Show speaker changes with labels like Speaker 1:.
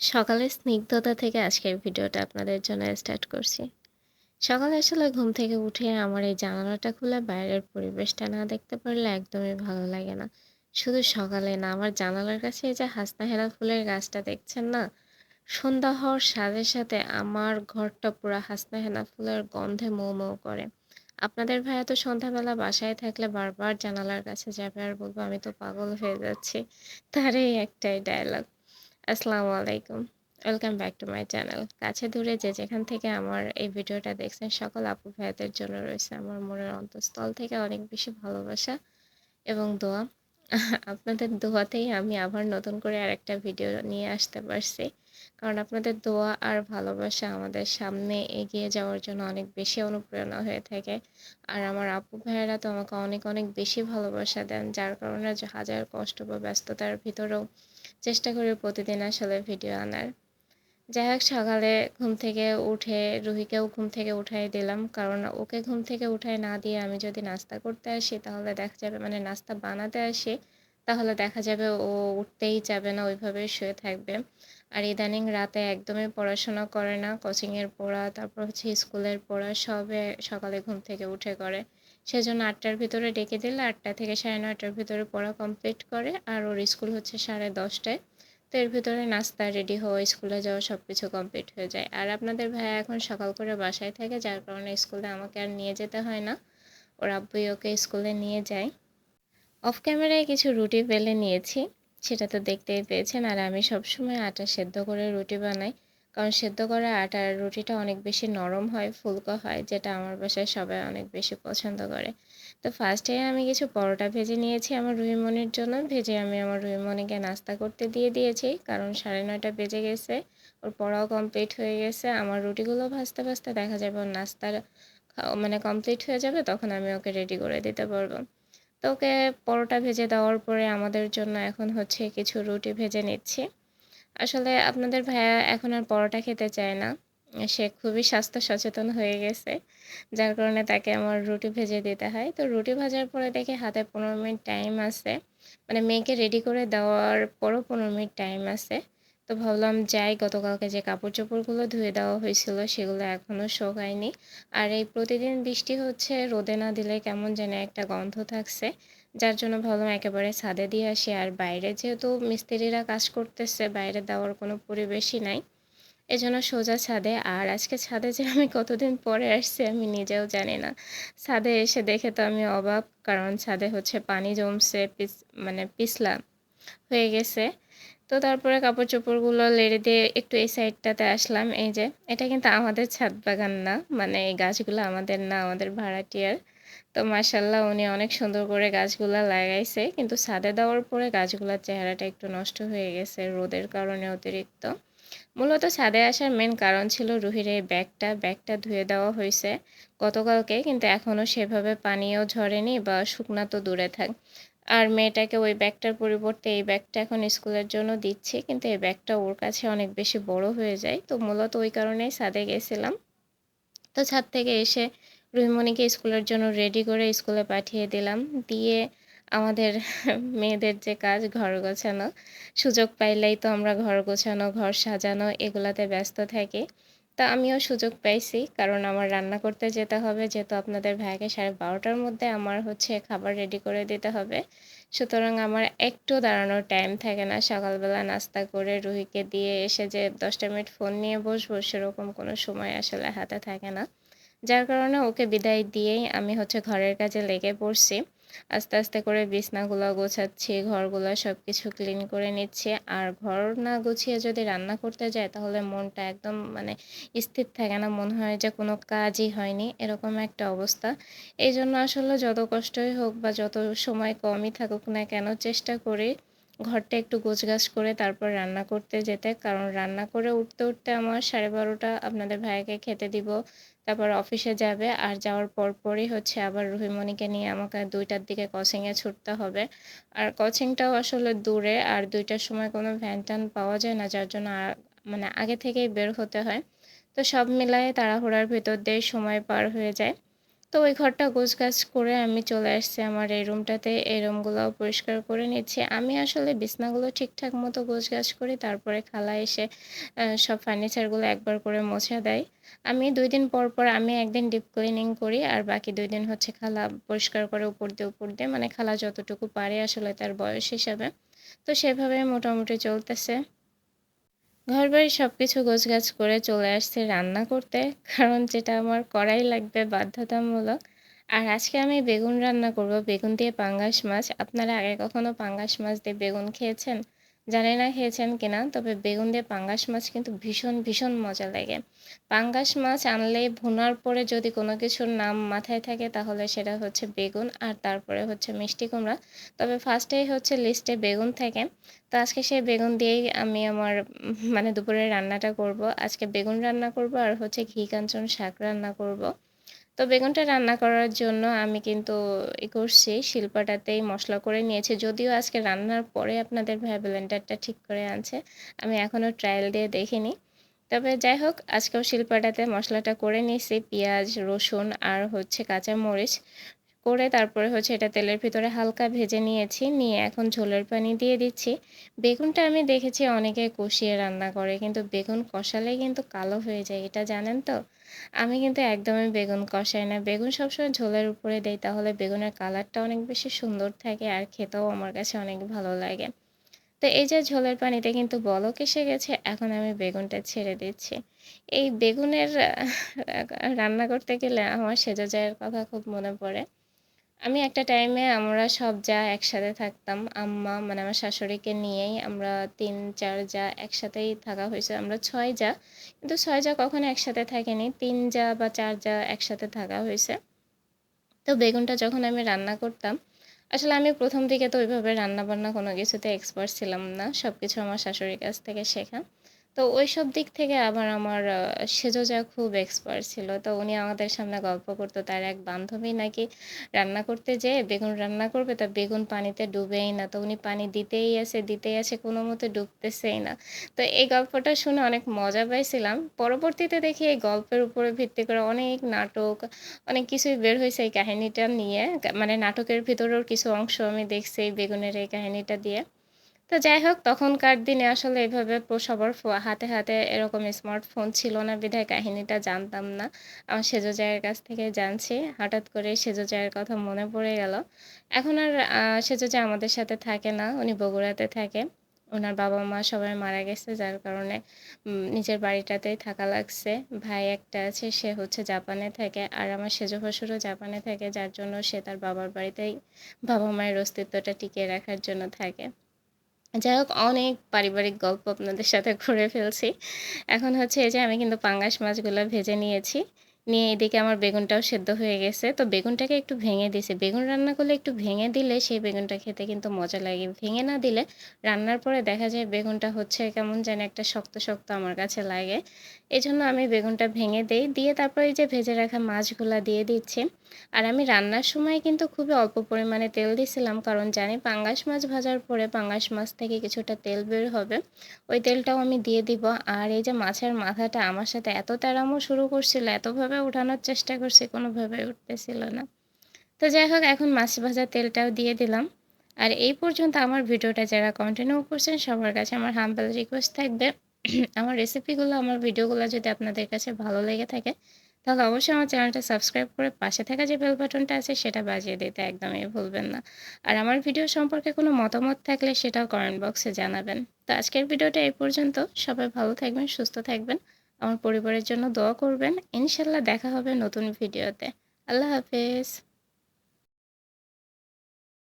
Speaker 1: সকালের স্নিগ্ধতা থেকে আজকের ভিডিওটা আপনাদের জন্য স্টার্ট করছি। সকালে আসলে ঘুম থেকে উঠে আমার এই জানালাটা খুলে বাইরের পরিবেশটা না দেখতে পারলে একদমই ভালো লাগে না। শুধু সকালে না, আমার জানালার কাছে এই যে হাসনাহেনা ফুলের গাছটা দেখছেন না? সন্ধ্যা হওয়ার সাথে, সাথে আমার ঘরটা পুরা হাসনাহেনা ফুলের গন্ধে মৌ, মৌ করে। আপনাদের ভাইয়া তো সন্ধ্যাবেলা বাসায় থাকলে বারবার জানালার কাছে যাবে আর বলব "আমি তো পাগল হয়ে যাচ্ছি।" তার এই একটাই ডায়ালগ। আসসালামু আলাইকুম। Welcome back to my channel কাছে দূরে যে যেখান থেকে আমার এই ভিডিওটা দেখছেন, সকল আপু ভাইয়াদের জন্য রয়েছে আমার মনের অন্তঃস্থল থেকে অনেক বেশি ভালোবাসা এবং দোয়া। আপনাদের দোয়াতেই আমি আবার নতুন করে আরেকটা ভিডিও নিয়ে আসতে পারছি। কারণ আপনাদের দোয়া আর ভালোবাসা আমাদের সামনে এগিয়ে যাওয়ার জন্য অনেক বেশি অনুপ্রেরণা হয়ে থাকে। আর আমার আপু ভাইয়েরা তো আমাকে অনেক অনেক বেশি ভালোবাসা দেন, যার কারণে হাজার কষ্ট বা ব্যস্ততার ভিতরেও চেষ্টা করি প্রতিদিন আসলে ভিডিও আনার। যাই হোক, সকালে ঘুম থেকে উঠে রুহিকেও ঘুম থেকে উঠাই দিলাম। কারণ ওকে ঘুম থেকে উঠাই না দিয়ে আমি যদি নাস্তা করতে আসি, তাহলে দেখা যাবে মানে নাস্তা বানাতে আসি, তাহলে দেখা যাবে ও উঠতেই যাবে না, ওইভাবে শুয়ে থাকবে। আর ইদানিং রাতে একদমই পড়াশোনা করে না, কোচিংয়ের পড়া, তারপর হচ্ছে স্কুলের পড়া, সবে সকালে ঘুম থেকে উঠে করে। সেজন্য আটটার ভিতরে ডেকে দিলে আটটা থেকে সাড়ে নয়টার ভিতরে পড়া কমপ্লিট করে আর ওর স্কুল হচ্ছে সাড়ে দশটায়। তো এর ভিতরে নাস্তা রেডি হওয়া স্কুলে যাওয়া সব কিছু কমপ্লিট হয়ে যায়। আর আপনাদের ভাইয়া এখন সকাল করে বাসায় থাকে, যার কারণে স্কুলে আমাকে আর নিয়ে যেতে হয় না। ওর আব্বুই ওকে স্কুলে নিয়ে যায়। অফ ক্যামেরায় কিছু রুটি বেলে নিয়েছি, সেটা তো দেখতেই পেয়েছেন। আর আমি সবসময় আটা সেদ্ধ করে রুটি বানাই। কারণ সেদ্ধ করা আটার রুটিটা অনেক বেশি নরম হয়, ফুলকো হয়, যেটা আমার বাসায় সবাই অনেক বেশি পছন্দ করে। তো ফার্স্টে আমি কিছু পরোটা ভেজে নিয়েছি আমার রুইমনির জন্য। ভেজে আমি আমার রুইমনিকে নাস্তা করতে দিয়ে দিয়েছি, কারণ সাড়ে নয়টা বেজে গেছে, ওর পড়াও কমপ্লিট হয়ে গেছে। আমার রুটিগুলো ভাজতে ভাজতে দেখা যাবে ওর নাস্তার মানে কমপ্লিট হয়ে যাবে, তখন আমি ওকে রেডি করে দিতে পারব। তো ওকে পরোটা ভেজে দেওয়ার পরে আমাদের জন্য এখন হচ্ছে কিছু রুটি ভেজে নিচ্ছি। আসলে আপনাদের ভাইয়া এখন আর পরোটা খেতে চায় না। সে খুবই স্বাস্থ্য সচেতন হয়ে গেছে। যার কারণে তাকে আমার রুটি ভেজে দিতে হয়। তো রুটি ভাজার পরে দেখে হাতে পনেরো মিনিট টাইম আছে। মানে মেয়েকে রেডি করে দেওয়ার পরও পনেরো মিনিট টাইম আছে। তো ভাবলাম যাই, গতকালকে যে কাপড় চোপড়গুলো ধুয়ে দেওয়া হয়েছিল সেগুলো এখনও শোকায়নি। আর এই প্রতিদিন বৃষ্টি হচ্ছে, রোদে না দিলে কেমন যেন একটা গন্ধ থাকছে। যার জন্য ভাবলাম একেবারে ছাদে দিয়ে আসি। আর বাইরে যেহেতু মিস্ত্রিরা কাজ করতেছে, বাইরে দেওয়ার কোনো পরিবেশই নাই। এজন্য সোজা ছাদে। আর আজকে ছাদে যে আমি কতদিন পরে আসছি আমি নিজেও জানি না। ছাদে এসে দেখে তো আমি অবাক, কারণ ছাদে হচ্ছে পানি জমছে, পিস মানে পিছলা হয়ে গেছে। তো তারপরে কাপড় চোপড়গুলো লেড়ে দিয়ে একটু এই সাইডটাতে আসলাম। এই যে, এটা কিন্তু আমাদের ছাদ বাগান না মানে এই গাছগুলো আমাদের না, আমাদের ভাড়াটিয়ার। তো মাসাল্লাহ উনি অনেক সুন্দর করে গাছগুলা লাগাইছে। কিন্তু ছাদে দেওয়ার পরে গাছগুলোর চেহারাটা একটু নষ্ট হয়ে গেছে রোদের কারণে অতিরিক্ত। মূলত ছাদে আসার মেন কারণ ছিল রুহির এই ব্যাগটা। ব্যাগটা ধুয়ে দেওয়া হয়েছে গতকালকে, কিন্তু এখনও সেভাবে পানিও ঝরেনি বা শুকনা তো দূরে থাক। আর মেয়েটাকে ওই ব্যাগটার পরিবর্তে এই ব্যাগটা এখন স্কুলের জন্য দিচ্ছি, কিন্তু এই ব্যাগটা ওর কাছে অনেক বেশি বড় হয়ে যায়। তো মূলত ওই কারণেই ছাদে গেছিলাম। তো ছাদ থেকে এসে রুহিমণিকে স্কুলের জন্য রেডি করে স্কুলে পাঠিয়ে দিলাম। দিয়ে আমাদের মেয়েদের যে কাজ, ঘর গোছানো, সুযোগ পাইলেই তো আমরা ঘর গোছানো, ঘর সাজানো এগুলাতে ব্যস্ত থাকি। তা আমিও সুযোগ পাইছি, কারণ আমার রান্না করতে যেতে হবে, যেহেতু আপনাদের ভাইকে সাড়ে বারোটার মধ্যে আমার হচ্ছে খাবার রেডি করে দিতে হবে। সুতরাং আমার একটু দাঁড়ানোর টাইম থাকে না। সকালবেলা নাস্তা করে রুহিকে দিয়ে এসে যে দশটা মিনিট ফোন নিয়ে বসবো, সেরকম কোনো সময় আসলে হাতে থাকে না। যার কারণে ওকে বিদায় দিয়েই আমি হচ্ছে ঘরের কাজে লেগে পড়ছি। আস্তে আস্তে করে বিছনাগুলো গোছাচ্ছি, ঘরগুলো সব কিছু ক্লিন করে নিচ্ছি। আর ঘর না গুছিয়ে যদি রান্না করতে যায় তাহলে মনটা একদম মানে স্থির থাকে না। মনে হয় যে কোনো কাজই হয়নি, এরকম একটা অবস্থা। এই জন্য আসলে যত কষ্টই হোক বা যত সময় কমই থাকুক না কেন, চেষ্টা করি ঘরটা একটু গোছগাছ করে তারপর রান্না করতে যেতে। কারণ রান্না করে উঠতে উঠতে আমার সাড়ে বারোটা, আপনাদের ভাইকে খেতে দিব। তারপর অফিসে যাবে, আর যাওয়ার পর পরই হচ্ছে আবার রুহিমণিকে নিয়ে আমাকে দুইটার দিকে কোচিংয়ে ছুটতে হবে। আর কোচিংটাও আসলে দূরে, আর দুইটার সময় কোনো ভ্যান ট্যান পাওয়া যায় না, যার জন্য মানে আগে থেকেই বের হতে হয়। তো সব মিলায়ে তাড়াহুড়ার ভিতর দিয়ে সময় পার হয়ে যায়। তো ওই ঘরটা গোছগাছ করে আমি চলে আসছি আমার এই রুমটাতে। এই রুমগুলোও পরিষ্কার করে নিচ্ছি। আমি আসলে বিছনাগুলো ঠিকঠাক মতো গোছগাছ করি, তারপরে খালা এসে সব ফার্নিচারগুলো একবার করে মোছা দেয়। আমি দুই দিন পর পর আমি একদিন ডিপ ক্লিনিং করি আর বাকি দুই দিন হচ্ছে খালা পরিষ্কার করে উপর দিয়ে উপর দিয়ে মানে খালা যতটুকু পারে আসলে তার বয়স হিসাবে। তো সেভাবে মোটামুটি চলতেছে। ঘর বাড়ি সব কিছু গোছগাছ করে চলে আসছে রান্না করতে, কারণ যেটা আমার করাই লাগবে বাধ্যতামূলক। আর আজকে আমি বেগুন রান্না করব, বেগুন দিয়ে পাঙ্গাস মাছ। আপনারা আগে কখনো পাঙ্গাস মাছ দিয়ে বেগুন খেয়েছেন? জানি না খেয়েছেন কিনা, তবে বেগুন দিয়ে পাঙ্গাস মাছ কিন্তু ভীষণ ভীষণ মজা লাগে। পাঙ্গাস মাছ আনলে ভুনার পরে যদি কোনো কিছুর নাম মাথায় থাকে, তাহলে সেটা হচ্ছে বেগুন আর তারপরে হচ্ছে মিষ্টি কুমড়া। তবে ফার্স্টেই হচ্ছে লিস্টে বেগুন থাকে। তো আজকে সেই বেগুন দিয়েই আমি আমার মানে দুপুরে রান্নাটা করব। আজকে বেগুন রান্না করব আর হচ্ছে ঘি, কাঞ্চন শাক রান্না করব। তো বেগুনটা রান্না করার জন্য আমি কিন্তু এ করছি, শিল্পাটাতেই মশলা করে নিয়েছি। যদিও আজকে রান্নার পরে আপনাদের ভাই ব্লেন্ডারটা ঠিক করে আনছে, আমি এখনও ট্রায়াল দিয়ে দেখিনি। তবে যাই হোক, আজকেও শিল্পাটাতে মশলাটা করে নিয়েছি, পেঁয়াজ, রসুন আর হচ্ছে কাঁচা মরিচ করে তারপরে হচ্ছে এটা তেলের ভিতরে হালকা ভেজে নিয়েছি। নিয়ে এখন ঝোলের পানি দিয়ে দিচ্ছি। বেগুনটা আমি দেখেছি অনেকে কষিয়ে রান্না করে, কিন্তু বেগুন কষালে কিন্তু কালো হয়ে যায়, এটা জানেন তো? আমি কিন্তু একদমই বেগুন কষাই না। বেগুন সবসময় ঝোলের উপরে দেই, তাহলে বেগুনের কালারটা অনেক বেশি সুন্দর থাকে আর খেতেও আমার কাছে অনেক ভালো লাগে। তো এই যে ঝোলের পানিতে কিন্তু বলক এসে গেছে, এখন আমি বেগুনটা ছেড়ে দিচ্ছি। এই বেগুনের রান্না করতে গেলে আমার সেজো জায়ের কথা খুব মনে পড়ে। আমি একটা টাইমে আমরা সব যা একসাথে থাকতাম, আম্মা মানে আমার শাশুড়িকে নিয়েই আমরা তিন, চার যা একসাথেই থাকা হয়েছে, আমরা ছয় যা, কিন্তু ছয় যা কখনো একসাথে থাকিনি, তিন যা বা চার যা একসাথে থাকা হয়েছে। তো বেগুনটা যখন আমি রান্না করতাম, আসলে আমি প্রথম দিকে তো ওইভাবে রান্না বান্না কোনো কিছুতে এক্সপার্ট ছিলাম না সব কিছু আমার শাশুড়ির কাছ থেকে শেখা। তো ওই সব দিক থেকে আবার আমার সেজো যা খুব এক্সপার্ট ছিল। তো উনি আমাদের সামনে গল্প করতো, তার এক বান্ধবী নাকি রান্না করতে যেয়ে বেগুন রান্না করবে, তা বেগুন পানিতে ডুবেই না। তো উনি পানি দিতেই আছে দিতেই আছে কোনো মতে ডুবতেছেই না। তো এই গল্পটা শুনে অনেক মজা পাইছিলাম। পরবর্তীতে দেখি এই গল্পের উপরে ভিত্তি করে অনেক নাটক, অনেক কিছুই বের হয়েছে এই কাহিনীটা নিয়ে। মানে নাটকের ভিতরেও কিছু অংশ আমি দেখছি এই বেগুনের এই কাহিনীটা দিয়ে। তো যাই হোক, তখনকার দিনে আসলে এভাবে সবার হাতে হাতে এরকম স্মার্টফোন ছিল না, বিধায় কাহিনীটা জানতাম না। আমার সেজো জায়ের কাছ থেকে জানছি, হঠাৎ করে সেজো জায়ের কথা মনে পড়ে গেল। এখন আর সেজো জায় আমাদের সাথে থাকে না, উনি বগুড়াতে থাকে। ওনার বাবা মা সবাই মারা গেছে, যার কারণে নিজের বাড়িটাতেই থাকা লাগছে। ভাই একটা আছে, সে হচ্ছে জাপানে থাকে, আর আমার সেজো শ্বশুরও জাপানে থাকে, যার জন্য সে তার বাবার বাড়িতেই বাবা মায়ের অস্তিত্বটা টিকিয়ে রাখার জন্য থাকে। যাই হোক, অনেক পারিবারিক গল্প আপনাদের সাথে ঘুরে ফেলছি। এখন হচ্ছে এই যে আমি কিন্তু পাঙ্গাস মাছগুলো ভেজে নিয়েছি। নিয়ে এদিকে আমার বেগুনটাও সেদ্ধ হয়ে গেছে। তো বেগুনটাকে একটু ভেঙে দিয়েছে। বেগুন রান্না করলে একটু ভেঙে দিলে সেই বেগুনটা খেতে কিন্তু মজা লাগে। ভেঙে না দিলে রান্নার পরে দেখা যায় বেগুনটা হচ্ছে কেমন যেন একটা শক্ত শক্ত আমার কাছে লাগে। এই জন্য আমি বেগুনটা ভেঙে দিই। দিয়ে তারপরে যে ভেজে রাখা মাছগুলা দিয়ে দিচ্ছি। আর আমি রান্নার সময় কিন্তু খুবই অল্প পরিমাণে তেল দিয়েছিলাম কারণ জানি পাঙ্গাস মাছ ভাজার পরে পাঙ্গাস মাছ থেকে কিছুটা তেল বের হবে। ওই তেলটাও আমি দিয়ে দিব। আর এই যে মাছের মাথাটা আমার সাথে এত তেরামো শুরু করছিল এতভাবে উঠানোর চেষ্টা করছে, কোনোভাবে উঠতেছিল না। তো যাই হোক, এখন মাছ ভাজার তেলটাও দিয়ে দিলাম। আর এই পর্যন্ত আমার ভিডিওটা যারা কন্টিনিউ করছেন, সবার কাছে আমার হাম্পেল রিকোয়েস্ট থাকবে। আমার রেসিপিগুলো আমার ভিডিওগুলো যদি আপনাদের কাছে ভালো লেগে থাকে, তাহলে অবশ্যই আমার চ্যানেলটা সাবস্ক্রাইব করে পাশে থাকা যে বেল বাটনটা আছে, সেটা বাজিয়ে দিতে একদমই ভুলবেন না। আর আমার ভিডিও সম্পর্কে কোনো মতামত থাকলে সেটাও কমেন্ট বক্সে জানাবেন। তো আজকের ভিডিওটা এই পর্যন্ত। সবাই ভালো থাকবেন, সুস্থ থাকবেন। আমার পরিবারের জন্য দোয়া করবেন। ইনশাল্লাহ দেখা হবে নতুন ভিডিওতে। আল্লাহ হাফেজ।